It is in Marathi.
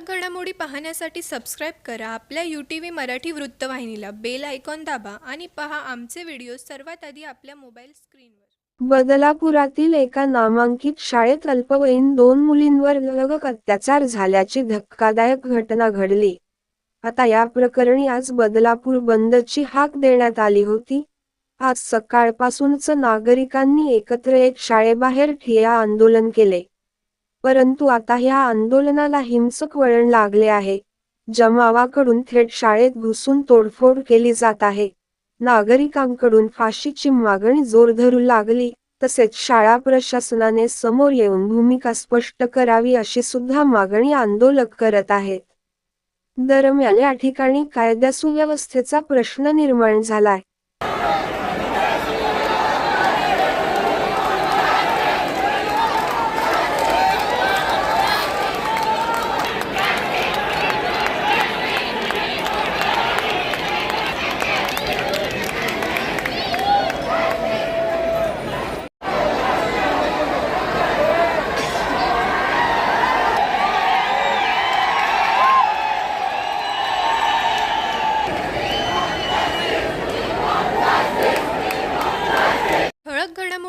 ठळक घडामोडी पाहण्यासाठी सबस्क्राईब करा. आपल्या यू टी व्ही मराठी वृत्तवाहिनीला बेल आयकॉन दाबा आणि पहा आमचे व्हिडिओ सर्वात आधी आपल्या मोबाईल स्क्रीनवर बदलापुरातील एका नामांकित शाळेत अल्पवयीन दोन मुलींवर लैंगिक अत्याचार झाल्याची धक्कादायक घटना घडली. आता या प्रकरणी आज बदलापूर बंदची हाक देण्यात आली होती. आज सकाळपासूनच नागरिकांनी एकत्र एक शाळेबाहेर ठिया आंदोलन केले. परंतु आता ह्या आंदोलनाला हिंसक वळण लागले आहे. जमावाकडून थेट शाळेत घुसून तोडफोड केली जात आहे. नागरिकांकडून फाशीची मागणी जोर धरू लागली तसेच शाळा प्रशासनाने समोर येऊन भूमिका स्पष्ट करावी अशी सुद्धा मागणी आंदोलक करत आहेत. दरम्यान या ठिकाणी कायदा सुव्यवस्थेचा प्रश्न निर्माण झालाय ठळक